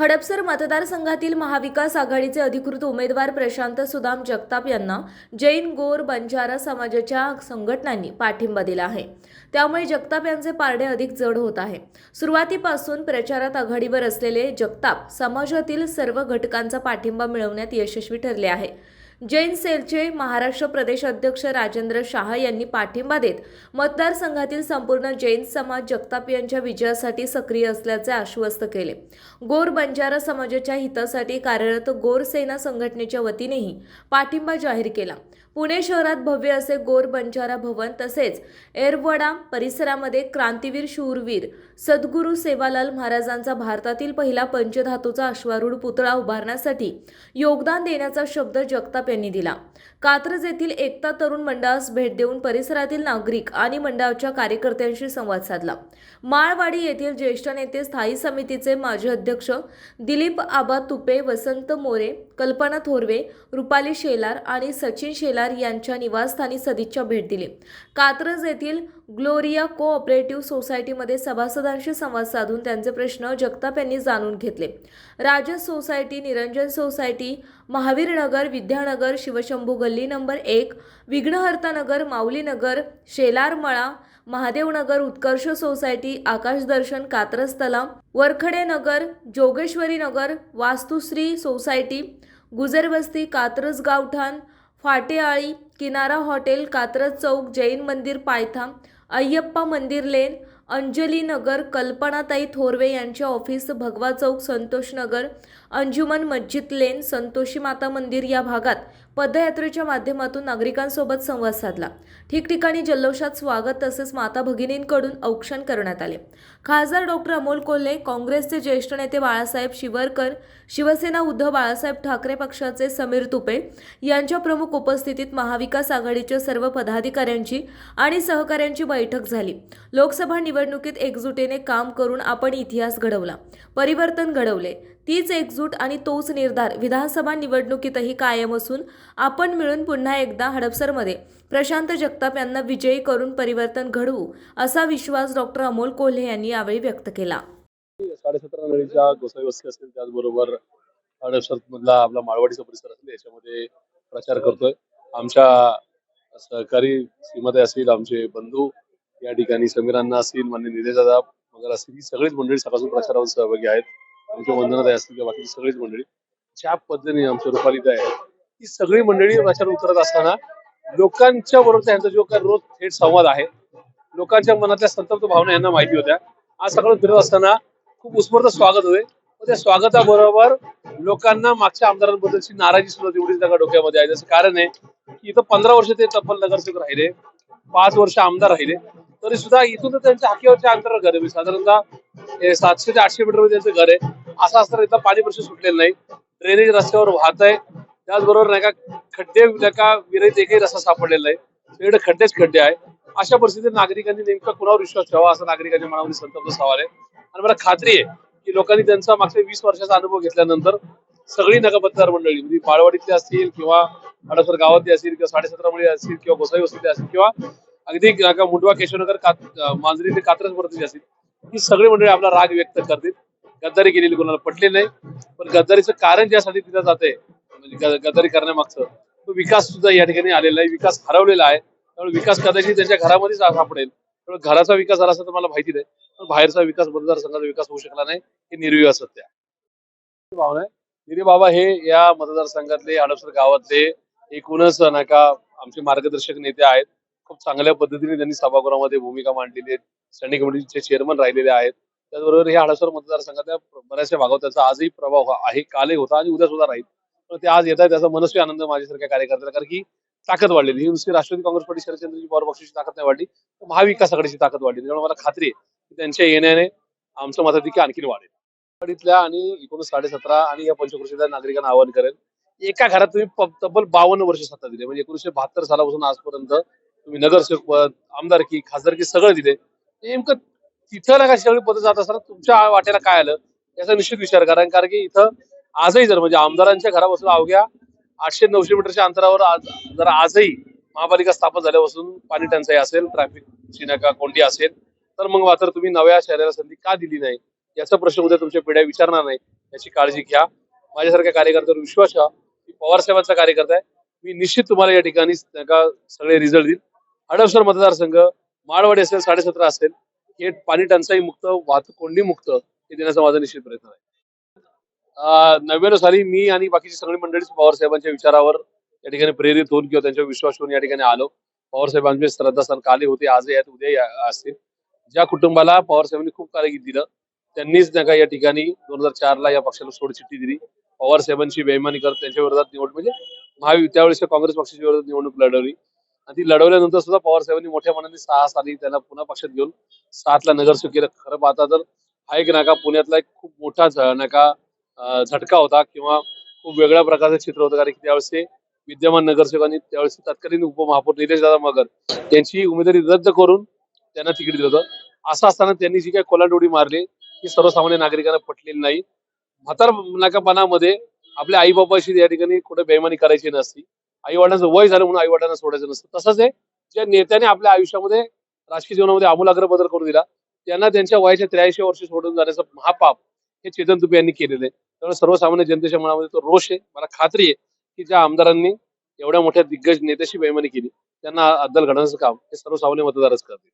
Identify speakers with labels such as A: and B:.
A: हडपसर मतदारसंघातील महाविकास आघाडीचे अधिकृत उमेदवार प्रशांत सुदाम जगताप यांना जैन गोर बंजारा समाजाच्या संघटनांनी पाठिंबा दिला आहे. त्यामुळे जगताप यांचे पारडे अधिक जड होत आहे. सुरुवातीपासून प्रचारात आघाडीवर असलेले जगताप समाजातील सर्व घटकांचा पाठिंबा मिळवण्यात यशस्वी ठरले आहे. जैन सेलचे महाराष्ट्र प्रदेश अध्यक्ष राजेंद्र शाह यांनी पाठिंबा देत मतदारसंघातील संपूर्ण जैन समाज जगताप यांच्या विजयासाठी सक्रिय असल्याचे आश्वस्त केले. गोर बंजारा समाजाच्या हितासाठी कार्यरत गोर सेना संघटनेच्या वतीनेही पाठिंबा जाहीर केला. पुणे शहरात भव्य असे गोर बंजारा भवन तसेच एरवडा परिसरामध्ये क्रांतीवीर शूरवीर सद्गुरू सेवालाल महाराजांचा भारतातील पहिला पंचधातूचा अश्वारूढ पुतळा उभारण्यासाठी योगदान देण्याचा शब्द जगताप यांनी दिला. कात्रज येथील एकता तरुण मंडळास भेट देऊन परिसरातील नागरिक आणि मंडळाच्या कार्यकर्त्यांशी संवाद साधला. माळवाडी येथील ज्येष्ठ नेते स्थायी समितीचे माजी अध्यक्ष दिलीप आबा तुपे वसंत मोरे कल्पना थोरवे रुपाली शेलार आणि सचिन शेलार यांच्या निवासस्थानी सदिच्छा भेट दिली. कात्रज येथील ग्लोरिया कोऑपरेटिव्ह सोसायटीमध्ये सभासदांशी संवाद साधून त्यांचे प्रश्न जगताप यांनी जाणून घेतले. राजस सोसायटी निरंजन सोसायटी महावीरनगर विद्यानगर शिवशंभू गल्ली नंबर एक विघ्नहर्तानगर माऊलीनगर शेलारमळा महादेवनगर उत्कर्ष सोसायटी आकाशदर्शन कात्रज तलाव वरखडे नगर जोगेश्वरी नगर वास्तुश्री सोसायटी गुजरवस्ती कात्रज गावठाण फाटेआळी किनारा हॉटेल कात्रज चौक जैन मंदिर पायथा अय्यप्पा मंदिर लेन अंजली नगर कल्पनाताई थोरवे यांच्या ऑफिस भगवा चौक संतोषनगर अंजुमन मस्जिद लेन संतोषी माता मंदिर या भागात पदयात्रेच्या माध्यमातून नागरिकांसोबत संवाद साधला. ठिकठिकाणी जल्लोषात स्वागत तसेच माता भगिनींकडून औक्षण करण्यात आले. खासदार डॉक्टर अमोल कोल्हे काँग्रेसचे ज्येष्ठ नेते बाळासाहेब शिवरकर शिवसेना उद्धव बाळासाहेब ठाकरे पक्षाचे समीर तुपे यांच्या प्रमुख उपस्थितीत महाविकास आघाडीच्या सर्व पदाधिकाऱ्यांची आणि सहकाऱ्यांची बैठक झाली. लोकसभा निवडणुकीत एकजुटीने काम करून आपण इतिहास घडवला. परिवर्तन घडवले. तीच एकजूट आणि तोच निर्धार विधानसभा निवडणुकीतही कायम असून आपण मिळून पुन्हा एकदा हडपसरमध्ये प्रशांत जगताप यांना विजयी करून परिवर्तन घडवू असा विश्वास डॉक्टर अमोल कोल्हे यांनी यावेळी व्यक्त केला.
B: साडेसतरा नळीच्या गोसावी वस्ती त्याचबरोबर हडपसर मधला आपला माळवाडीचा परिसर असेल याच्यामध्ये प्रचार करतोय. आमच्या सहकारी सीमाते असतील आमचे बंधू या ठिकाणी समीरांना असतील मान्य निलेशदादा मगर असतील ही सगळीच मंडळी सकाळपासून प्रचारावर सहभागी आहेत. आमच्या वंदनाताई असतील किंवा बाकीची सगळीच मंडळी. ज्या पद्धतीने आमच्या रुपालीताई आहेत ही सगळी मंडळी प्रचार उतरत असताना लोकांच्या बरोबर त्यांचा जो काही रोज थेट संवाद आहे लोकांच्या मनातल्या संतप्त भावना यांना माहिती होत्या. आज सकाळ फिरत असताना खूप उत्स्फूर्त स्वागत होते त्या स्वागताबरोबर लोकांना मागच्या आमदारांबद्दलची नाराजी सुद्धा तेवढीच त्या डोक्यामध्ये आहे. त्याचं कारण आहे की इथं पंधरा वर्ष ते तब्बल नगरसेवक राहिले पाच वर्ष आमदार राहिले. तरी सुद्धा इथून तर त्यांच्या हाकीवरच्या अंतरावर घर आहे. साधारणतः सातशे ते आठशे मीटर त्यांचं घर आहे. असं असताना इथं पाणी प्रश्न सुटलेलं नाही. ड्रेनेज रस्त्यावर वाहत आहे. त्याचबरोबर नाही का खड्डे नाही का विरहित एकही रस्ता सापडलेला आहे सगळीकडे खड्डेच खड्डे आहे. अशा परिस्थितीत नागरिकांनी नेमका कुणावर विश्वास ठेवा असं नागरिकांच्या मनामध्ये संतप्त सवाल आहे. आणि मला खात्री आहे की लोकांनी त्यांचा मागच्या वीस वर्षाचा अनुभव घेतल्यानंतर सगळी नका मंडळी म्हणजे पाळवाडीतले असतील किंवा अडसर गावातली असतील किंवा साडेसतरा मुली असतील किंवा गोसाई वस्तीतले असतील किंवा अगदी मुंडवा केशवनगर कात मांजरी ते कात्रज वर्तली असतील ही सगळी मंडळी आपला राग व्यक्त करतील. गद्दारी केलेली कोणाला पटली नाही पण गद्दारीचं कारण ज्यासाठी तिथं जाते म्हणजे गद्दारी करण्यामागचं तो विकास सुद्धा या ठिकाणी आलेला आहे विकास हरवलेला आहे. त्यामुळे विकास कदाचित त्यांच्या घरामध्येच सापडेल. त्यामुळे घराचा विकास झाला असं तर मला माहिती नाही. बाहेरचा विकास मतदारसंघाचा विकास होऊ शकला नाही हे निर्विवाद सत्य आहे भावना आहे. निरे बाबा हे या मतदारसंघातले हडपसर गावातले एकूणच नाही का आमचे मार्गदर्शक नेते आहेत. खूप चांगल्या पद्धतीने त्यांनी सभागृहामध्ये भूमिका मांडलेली आहे स्टँडिंग कमिटीचे चेअरमन राहिलेले आहेत. त्याचबरोबर हे हडपसर मतदारसंघातल्या बऱ्याचशा भागावर त्याचा आजही प्रभाव आहे कालही होता आणि उद्या सुद्धा राहील. पण ते आज येत आहे त्याचा मनस्वी आनंद माझ्यासारख्या कार्यकर्त्याला कारण की ताकद वाढलेली. ही नुसती राष्ट्रवादी काँग्रेस पार्टी शरदचंद्रजी पवार पक्षाची ताकद नाही वाढली तर महाविकास आघाडीची ताकद वाढली. त्यामुळे मला खात्री आहे त्यांच्या येण्याने आमचं मताधिक्य आणखी वाढेल. वाडीतल्या आणि एकोणीस साडेसतरा आणि या पंचकृषीतल्या नागरिकांना आवाहन करेल एका घरात तुम्ही तब्बल बावन्न वर्ष सत्ता दिली. म्हणजे एकोणीसशे बहात्तर सालापासून आजपर्यंत तुम्ही नगरसेवक पद आमदारकी खासदारकी सगळं दिले. नेमकं तिथं ना सगळी पद जात असताना तुमच्या वाट्याला काय आलं याचा निश्चित विचार करा. कारण की इथं आजही जर म्हणजे आमदारांच्या घरापासून अवघ्या आठशे नऊशे मीटरच्या अंतरावर आज जर आजही महापालिका स्थापन झाल्यापासून पाणी टंचाई असेल ट्रॅफिक नका कोंडी असेल तर मग मात्र तुम्ही नव्या शहराला संधी का दिली नाही? याचा प्रश्न उद्या तुमच्या पिढ्या विचारणार नाही. याची काळजी घ्या. माझ्यासारख्या कार्यकर्त्यावर विश्वास ठेवा. मी पवारसाहेबांचा कार्यकर्ता आहे. मी निश्चित तुम्हाला या ठिकाणी सगळे रिझल्ट देईल. हडपसर मतदारसंघ माळवाडी असेल साडेसतरा असेल हे पाणी टंचाई मुक्त वाहतूक कोंडी मुक्त हे देण्याचा माझा निश्चित प्रयत्न आहे. नव्याण्णव साली मी आणि बाकीची सगळी मंडळीच पवार साहेबांच्या विचारावर या ठिकाणी प्रेरित होऊन किंवा त्यांच्यावर विश्वास होऊन या ठिकाणी आलो. पवारसाहेबांचे श्रद्धास्थान काले होते. आजही आहेत उद्याही असतील. ज्या कुटुंबाला पवार साहेबांनी खूप काळजी दिलं त्यांनीच नका या ठिकाणी दोन हजार चार ला या पक्षाला सोडचिठ्ठी दिली. पवार साहेबांची बेमानी करत त्यांच्या विरोधात निवडणूक म्हणजे महायु त्यावेळेस काँग्रेस पक्षाच्या विरोधात निवडणूक लढवली. आणि ती लढवल्यानंतर सुद्धा पवार साहेबांनी मोठ्या मनाने सहा साली त्यांना पुन्हा पक्षात घेऊन सातला नगरसेवक केलं खरं पाहता तर हा एक नाका पुण्यातला एक खूप मोठा नाका झटका होता किंवा खूप वेगळ्या प्रकारचं चित्र होतं. कारण की त्यावेळेस विद्यमान नगरसेवकांनी त्यावेळेस तत्कालीन उपमहापौर निलेश दादा मगर यांची उमेदवारी रद्द करून त्यांना तिकीट दिलं होतं. असं असताना त्यांनी जी काही कोलांडोडी मारली ही सर्वसामान्य नागरिकांना पटलेली नाही. म्हातार नाकापणामध्ये आपल्या आई बाबाशी या ठिकाणी कुठे बेमानी करायची नसती. आई वडिलांचं वय झालं म्हणून आई वडिलांना सोडायचं नसतं. तसंच आहे ज्या नेत्याने आपल्या आयुष्यामध्ये राजकीय जीवनामध्ये आमूलाग्र बदल करून दिला त्यांना त्यांच्या वयाच्या त्र्याऐंशी वर्ष सोडून जाण्याचं महापाप हे चेतन तुपे यांनी केलेलं आहे. त्यामुळे सर्वसामान्य जनतेच्या मनामध्ये तो रोष आहे. मला खात्री आहे की ज्या आमदारांनी एवढ्या मोठ्या दिग्गज नेत्याशी बेमानी केली त्यांना अद्दल घडवण्याचं काम हे सर्वसामान्य मतदारच करतील.